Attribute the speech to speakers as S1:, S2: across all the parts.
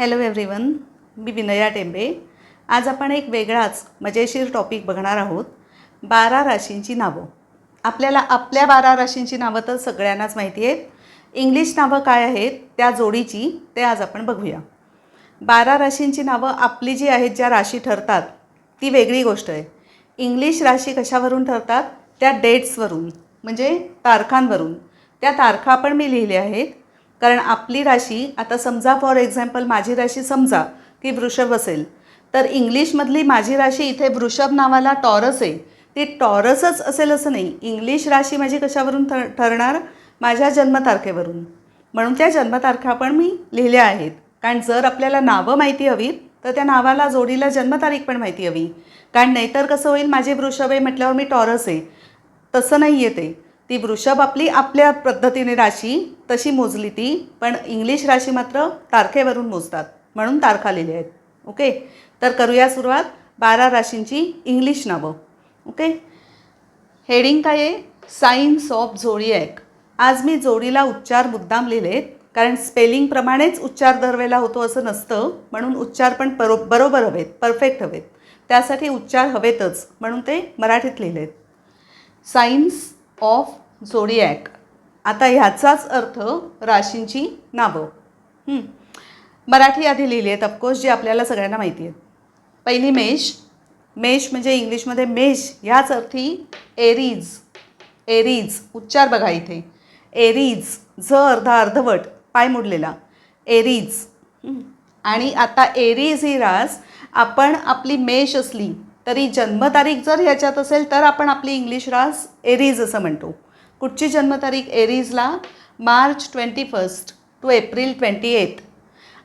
S1: Hello everyone मी विनया टेंबे. आज आपण एक वेगळाच मजेशीर टॉपिक बघणार आहोत. बारा राशींची नावं. आपल्याला आपल्या बारा राशींची नावं तर सगळ्यांनाच माहिती आहेत. इंग्लिश नावं काय आहेत? त्या जोडीची ते आज आपण बघूया. बारा राशींची नावं आपली जी आहेत ज्या राशी ठरतात ती वेगळी गोष्ट आहे. इंग्लिश राशी कशावरून ठरतात? त्या डेट्सवरून म्हणजे तारखांवरून. त्या तारखा पण मी लिहिल्या आहेत. कारण आपली राशी आता समजा फॉर एक्झाम्पल माझी राशी समजा की वृषभ असेल तर इंग्लिशमधली माझी राशी इथे वृषभ नावाला टॉरस आहे. ती टॉरसच असेल असं नाही. इंग्लिश राशी माझी कशावरून ठर ठरणार? माझ्या जन्मतारखेवरून. म्हणून त्या जन्मतारखा पण मी लिहिल्या आहेत. कारण जर आपल्याला नावं माहिती हवीत तर त्या नावाला जोडीला जन्मतारीख पण माहिती हवी. कारण नाहीतर कसं होईल? माझे वृषभ आहे म्हटल्यावर मी टॉरस आहे. तसं नाही येते ते. ती वृषभ आपली आपल्या पद्धतीने राशी तशी मोजली ती पण इंग्लिश राशी मात्र तारखेवरून मोजतात म्हणून तारखा लिहिल्या आहेत. ओके? तर करूया सुरुवात. बारा राशींची इंग्लिश नावं. ओके? हेडिंग काय आहे? Science of zodiac. आज मी जोडीला उच्चार मुद्दाम लिहिलेत कारण स्पेलिंगप्रमाणेच उच्चार दरवेळेला होतो असं नसतं म्हणून उच्चार पण बरो बरोबर हवेत परफेक्ट हवेत. त्यासाठी उच्चार हवेतच म्हणून ते मराठीत लिहिलेत. Science of झोडियॅक. आता ह्याचाच अर्थ राशींची नावं. मराठी आधी लिहिली आहेत ऑफकोर्स जी आपल्याला सगळ्यांना माहिती आहेत पहिली मेष. मेष म्हणजे इंग्लिशमध्ये मेष ह्याच अर्थी एरीज. एरीज उच्चार बघा इथे. एरीज झ अर्धा अर्धवट पाय मोडलेला. एरीज. आणि आता एरीज ही रास आपण आपली मेष असली तरी जन्मतारीख जर ह्याच्यात असेल तर आपण आपली इंग्लिश रास एरीज असं म्हणतो. कुठची जन्मतारीख? एरीजला March twenty first to April twenty eighth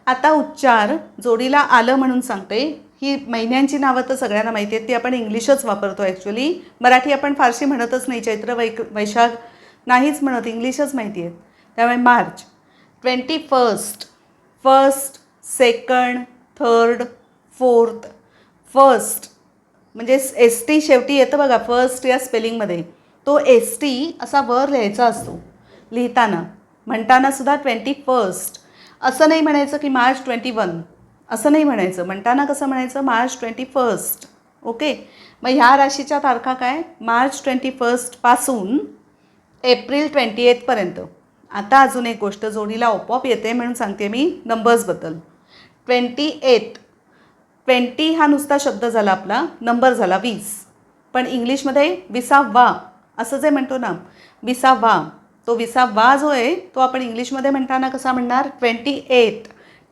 S1: आता उच्चार जोडीला आलं म्हणून सांगते. ही महिन्यांची नावं तर सगळ्यांना माहिती आहेत ती आपण इंग्लिशच वापरतो ॲक्च्युली मराठी आपण फारशी म्हणतच नाही चैत्र वैक वैशाख नाहीच म्हणत इंग्लिशच माहिती आहेत. त्यामुळे March twenty first first second third fourth first म्हणजे एस टी शेवटी येतं बघा फर्स्ट या स्पेलिंगमध्ये तो एस टी असा वर लिहायचा असतो. लिहिताना. म्हणताना सुद्धा ट्वेंटी फर्स्ट असं नाही म्हणायचं की मार्च ट्वेंटी वन असं नाही म्हणायचं. म्हणताना कसं म्हणायचं? मार्च ट्वेंटी फर्स्ट ओके मग ह्या राशीच्या तारखा काय? मार्च ट्वेंटी फर्स्टपासून एप्रिल ट्वेंटी एथपर्यंत आता अजून एक गोष्ट जोडीला ओपॉप येते म्हणून सांगते मी नंबर्सबद्दल ट्वेंटी एथ ट्वेंटी हा नुसता शब्द झाला आपला नंबर झाला वीस. पण इंग्लिशमध्ये विसावा असं जे म्हणतो ना विसावा तो विसावा जो आहे तो आपण इंग्लिशमध्ये म्हणताना कसा म्हणणार? Twenty eight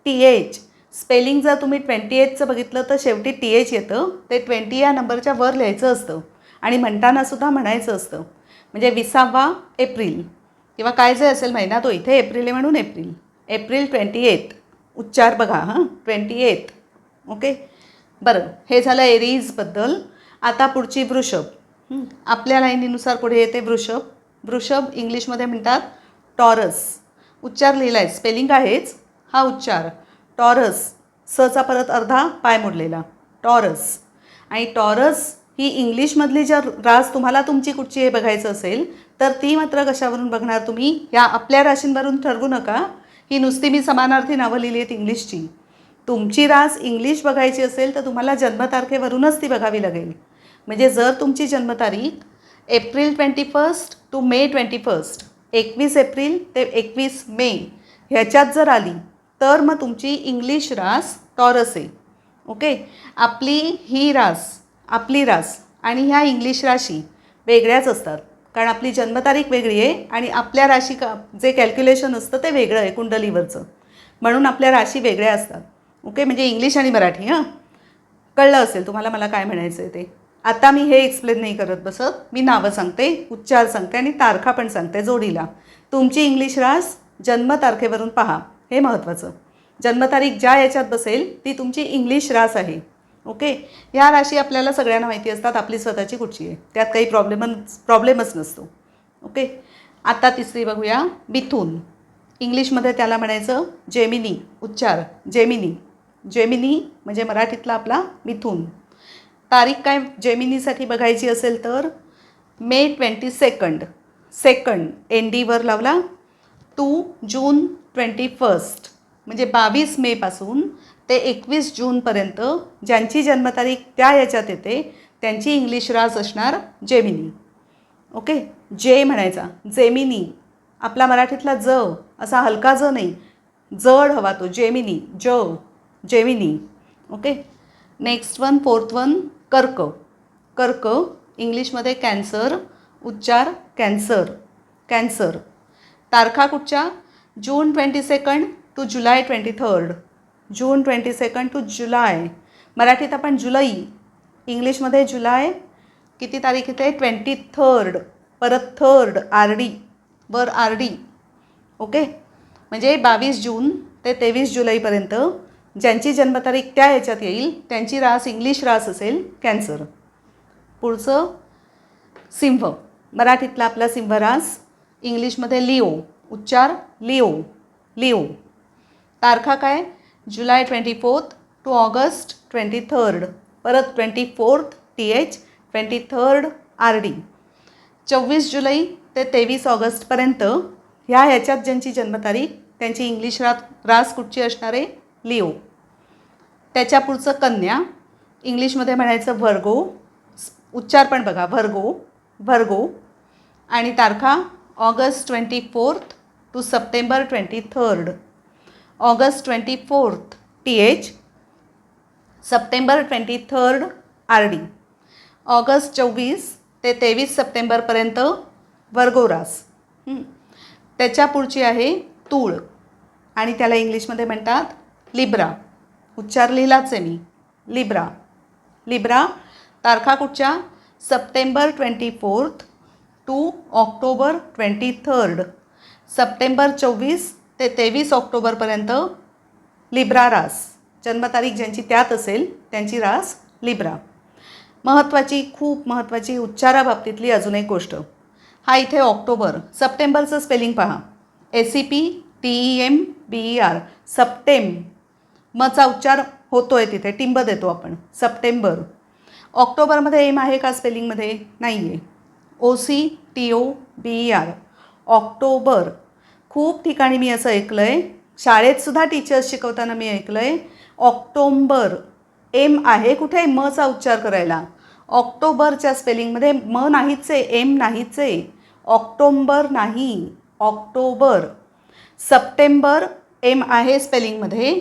S1: T H. Spelling जर तुम्ही ट्वेंटी एटचं बघितलं तर शेवटी टी एच येतं. ते ट्वेंटी या नंबरच्या वर लिहायचं असतं. आणि म्हणताना सुद्धा म्हणायचं असतं. म्हणजे विसावा एप्रिल. किंवा काय जे असेल महिना तो इथे एप्रिल आहे म्हणून एप्रिल. April twenty eight. उच्चार बघा हां. Twenty eight. ओके? बरं हे झालं एरीजबद्दल. आता पुढची वृषभ. आपल्या लाईनीनुसार पुढे येते वृषभ. वृषभ इंग्लिशमध्ये म्हणतात टॉरस. उच्चार लिहिला आहे स्पेलिंग आहेच. हा उच्चार टॉरस. सचा परत अर्धा पाय मोडलेला. टॉरस. आणि टॉरस ही इंग्लिशमधली जर रास तुम्हाला तुमची कुठची हे बघायचं असेल तर ती मात्र कशावरून बघणार तुम्ही? या आपल्या राशींवरून ठरवू नका. ही नुसती मी समानार्थी नावं लिहिली आहेत इंग्लिशची. तुमची रास इंग्लिश बघायची असेल तर तुम्हाला जन्मतारखेवरूनच ती बघावी लागेल. म्हणजे जर तुमची जन्मतारीख April twenty first to May twenty first एकवीस एप्रिल ते एकवीस मे ह्याच्यात जर आली तर मग तुमची इंग्लिश रास टॉरस आहे. ओके? आपली ही रास आपली रास आणि ह्या इंग्लिश राशी वेगळ्याच असतात. कारण आपली जन्मतारीख वेगळी आहे आणि आपल्या राशी का जे कॅल्क्युलेशन असतं ते वेगळं आहे कुंडलीवरचं. म्हणून आपल्या राशी वेगळ्या असतात. ओके? म्हणजे इंग्लिश आणि मराठी हां? कळलं असेल तुम्हाला मला काय म्हणायचं आहे ते. आता मी हे एक्सप्लेन नाही करत बसत. मी नावं सांगते उच्चार सांगते आणि तारखा पण सांगते जोडीला. तुमची इंग्लिश रास जन्मतारखेवरून पहा. हे महत्त्वाचं जन्मतारीख ज्या याच्यात बसेल ती तुमची इंग्लिश रास आहे. ओके? ह्या राशी आपल्याला सगळ्यांना माहिती असतात आपली स्वतःची कुठची आहे. त्यात काही प्रॉब्लेमच प्रॉब्लेमच नसतो. ओके? आता तिसरी बघूया. मिथून. इंग्लिशमध्ये त्याला म्हणायचं जेमिनी उच्चार. जेमिनी. जेमिनी म्हणजे मराठीतला आपला मिथून. तारीख काय जेमिनीसाठी बघायची असेल तर May twenty second. Second N डीवर लावला. To June twenty first. म्हणजे बावीस मेपासून ते एकवीस जूनपर्यंत ज्यांची जन्मतारीख त्या याच्यात येते त्यांची इंग्लिश रास असणार जेमिनी. ओके? जे म्हणायचा. जेमिनी. आपला मराठीतला ज असा हलका ज नाही. जड हवा तो जेमिनी. ज. Gemini okay? Next one fourth one कर्क. कर्क इंग्लिशमध्ये कॅन्सर उच्चार कॅन्सर. कॅन्सर. तारखा कुठच्या? June twenty second to July twenty third. June twenty second to July. मराठीत आपण जुलै. इंग्लिशमध्ये जुलै. किती तारीख येते ट्वेंटी थर्ड. परत थर्ड आर डी. वर आर डी. ओके? म्हणजे बावीस जून ते तेवीस जुलैपर्यंत. ज्यांची जन्मतारीख त्या ह्याच्यात येईल त्यांची रास इंग्लिश रास असेल कॅन्सर. पुढचं सिंह. मराठीतला आपला सिंहरास इंग्लिशमध्ये लिओ. उच्चार लिओ. लिओ. तारखा काय? July twenty fourth to August twenty third. परत twenty fourth T H twenty third R D. चोवीस जुलै ते तेवीस ऑगस्टपर्यंत ह्या ह्याच्यात ज्यांची जन्मतारीख त्यांची इंग्लिश रा रास कुठची असणार आहे? लिओ त्याच्या पुढचं कन्या इंग्लिशमध्ये म्हणायचं व्हर्गो उच्चार पण बघा व्हर्गो व्हर्गो आणि तारखा August twenty fourth to September twenty third. August twenty fourth T H September twenty third R D. August चोवीस ते तेवीस सप्टेंबरपर्यंत वर्गोरास. त्याच्या पुढची आहे तूळ. आणि त्याला इंग्लिशमध्ये म्हणतात लिब्रा. उच्चार लिहिलाच आहे मी. लिब्रा. लिब्रा तारखा कुठच्या? September twenty fourth to October twenty third. September चोवीस ते तेवीस ऑक्टोबरपर्यंत लिब्रा रास. जन्मतारीख ज्यांची त्यात असेल त्यांची रास लिब्रा. महत्त्वाची खूप महत्त्वाची उच्चाराबाबतीतली अजून एक गोष्ट. हा इथे ऑक्टोबर. सप्टेंबरचं स्पेलिंग पहा. S C P T E M B E R septem. मचा उच्चार होतो आहे तिथे टिंब देतो आपण सप्टेंबर. ऑक्टोबरमध्ये एम आहे का स्पेलिंगमध्ये? नाही आहे O C T O B R October. खूप ठिकाणी मी असं ऐकलं आहे शाळेतसुद्धा टीचर्स शिकवताना मी ऐकलं आहे ऑक्टोंबर. एम आहे कुठे? मचा उच्चार करायला. ऑक्टोबरच्या स्पेलिंगमध्ये म नाहीच आहे एम नाहीच. आहे ऑक्टोंबर नाही ऑक्टोबर. सप्टेंबर एम आहे स्पेलिंगमध्ये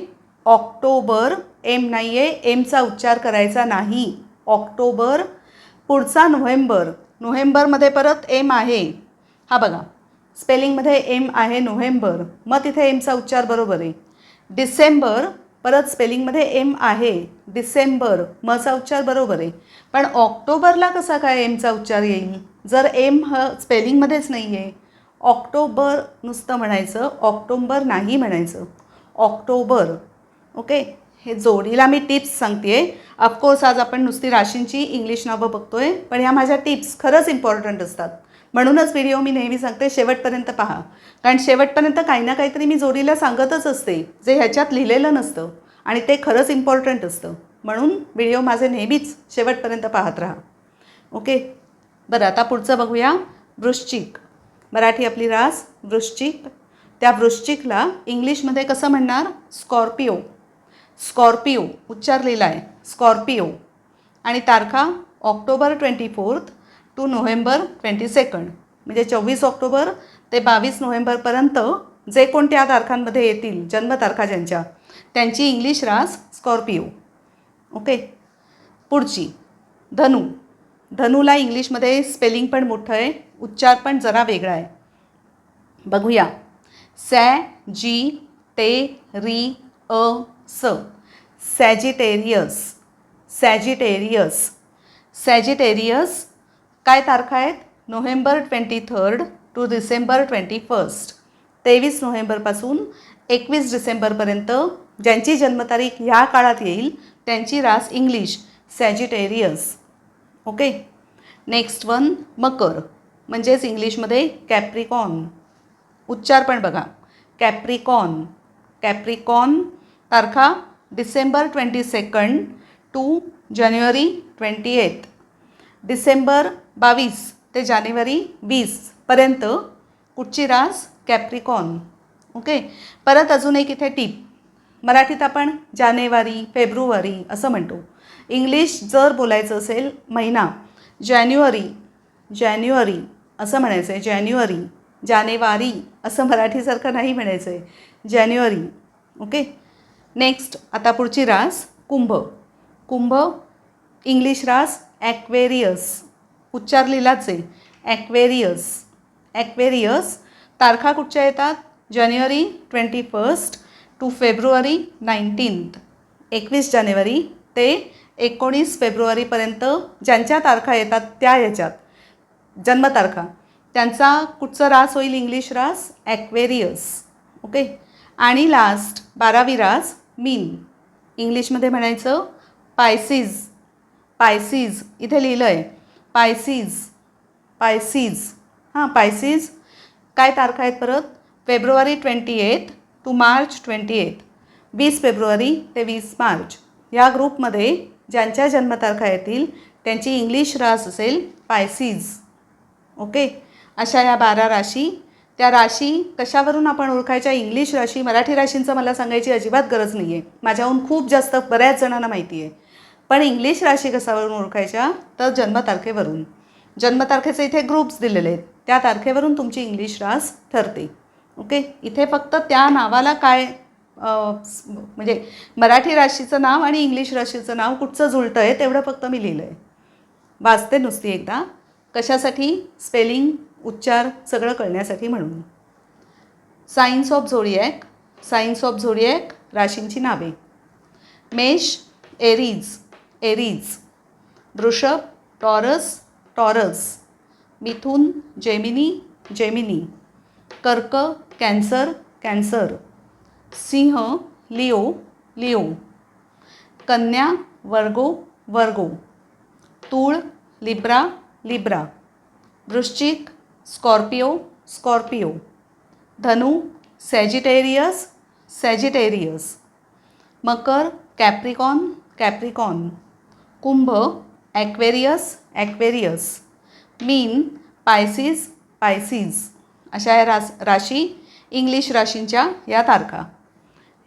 S1: ऑक्टोबर एम नाही आहे एमचा उच्चार करायचा नाही. ऑक्टोबर पुढचा नोव्हेंबर. नोव्हेंबरमध्ये परत एम आहे. हा बघा स्पेलिंगमध्ये एम आहे नोव्हेंबर. मग तिथे एमचा उच्चार बरोबर आहे. डिसेंबर परत स्पेलिंगमध्ये एम आहे. डिसेंबर मचा उच्चार बरोबर आहे. पण ऑक्टोबरला कसा काय एमचा उच्चार येईल? जर एम ह स्पेलिंगमध्येच नाही आहे ऑक्टोबर नुसतं म्हणायचं ऑक्टोंबर नाही म्हणायचं. ऑक्टोबर ओके हे जोडीला मी टिप्स सांगते आहे ऑफकोर्स आज आपण नुसती राशींची इंग्लिश नावं बघतो आहे पण ह्या माझ्या टिप्स खरंच इम्पॉर्टंट असतात. म्हणूनच व्हिडिओ मी नेहमी सांगते शेवटपर्यंत पहा. कारण शेवटपर्यंत काही ना काहीतरी मी जोडीला सांगतच असते जे ह्याच्यात लिहिलेलं नसतं. आणि ते खरंच इम्पॉर्टंट असतं. म्हणून व्हिडिओ माझे नेहमीच शेवटपर्यंत पाहत राहा. ओके बरं आता पुढचं बघूया. वृश्चिक. मराठी आपली रास वृश्चिक. त्या वृश्चिकला इंग्लिशमध्ये कसं म्हणणार? स्कॉर्पिओ स्कॉर्पिओ उच्चारलेला आहे स्कॉर्पिओ. आणि तारखा October twenty fourth to November twenty second. म्हणजे चोवीस ऑक्टोबर ते बावीस नोव्हेंबरपर्यंत जे कोणत्या तारखांमध्ये येतील जन्मतारखा ज्यांच्या त्यांची इंग्लिश रास स्कॉर्पिओ. ओके? पुढची धनु. धनुला इंग्लिशमध्ये स्पेलिंग पण मोठं आहे उच्चार पण जरा वेगळा आहे. बघूया. सॅ जी ते री अ स सॅजिटेरियस सॅजिटेरियस सॅजिटेरियस काय तारखा आहेत? November twenty third to December twenty first तेवीस नोव्हेंबरपासून एकवीस डिसेंबरपर्यंत ज्यांची जन्मतारीख ह्या काळात येईल त्यांची रास English Sagittarius okay next one मकर. म्हणजेच इंग्लिशमध्ये कॅप्रिकॉन उच्चार पण बघा. कॅप्रिकॉन कॅप्रिकॉन तारखा December twenty second to January twenty eighth December बावीस ते जानेवारी वीसपर्यंत कुठची रास? कॅप्रिकॉन. ओके? परत अजून एक इथे टीप. मराठीत आपण जानेवारी फेब्रुवारी असं म्हणतो. इंग्लिश जर बोलायचं असेल महिना. जानेवारी जानेवारी असं म्हणायचं आहे जानेवारी जानेवारी असं मराठीसारखं नाही म्हणायचं आहे जानेवारी. ओके? नेक्स्ट आता पुढची रास कुंभ. कुंभ इंग्लिश रास ॲक्वेरियस उच्चार आहे. ॲक्वेरियस ॲक्वेरियस तारखा कुठच्या येतात? January twenty first to February nineteenth एकवीस जानेवारी ते एकोणीस फेब्रुवारीपर्यंत ज्यांच्या तारखा येतात त्या याच्यात. जन्मतारखा त्यांचा कुठचा रास होईल? इंग्लिश रास ॲक्वेरियस ओके आणि लास्ट बारावी रास मीन इंग्लिशमध्ये म्हणायचं पायसीज पायसीज इथे लिहिलं आहे पायसीज पायसीज हां पायसीज काय तारखा आहेत परत? February twenty eight to March twenty eight. वीस फेब्रुवारी ते वीस मार्च. या ग्रुपमध्ये ज्यांच्या जन्मतारखा येतील त्यांची इंग्लिश रास असेल पायसीज ओके? अशा या बारा राशी त्या राशी कशावरून आपण ओळखायच्या? इंग्लिश राशी मराठी राशींचं मला सांगायची अजिबात गरज नाही आहे माझ्याहून खूप जास्त बऱ्याच जणांना माहिती आहे. पण इंग्लिश राशी कशावरून ओळखायच्या? तर जन्मतारखेवरून. जन्मतारखेचे इथे ग्रुप्स दिलेले आहेत. त्या तारखेवरून तुमची इंग्लिश रास ठरते. ओके? इथे फक्त त्या नावाला काय म्हणजे मराठी राशीचं नाव आणि इंग्लिश राशीचं नाव कुठचं जुळतं आहे तेवढं फक्त मी लिहिलं आहे वाचते नुसती एकदा. कशासाठी? स्पेलिंग उच्चार सगळं कळण्यासाठी म्हणून. Science of zodiac science of zodiac राशींची नावे. मेष एरीज एरीज. वृषभ टॉरस टॉरस. मिथुन जेमिनी जेमिनी. कर्क कॅन्सर कॅन्सर. सिंह लिओ लिओ. कन्या वर्गो वर्गो. तूळ लिब्रा लिब्रा. वृश्चिक स्कॉर्पिओ स्कॉर्पिओ. धनु सॅजिटेरियस सॅजिटेरियस. मकर कॅप्रिकॉन कॅप्रिकॉन. कुंभ ॲक्वेरियस ॲक्वेरियस. मीन पायसीज पायसीज अशा या रास राशी इंग्लिश राशींच्या या तारखा.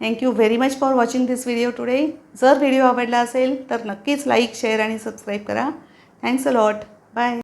S1: Thank you very much for watching this video today जर व्हिडिओ आवडला असेल तर नक्कीच लाईक शेअर आणि सबस्क्राईब करा. Thanks a lot bye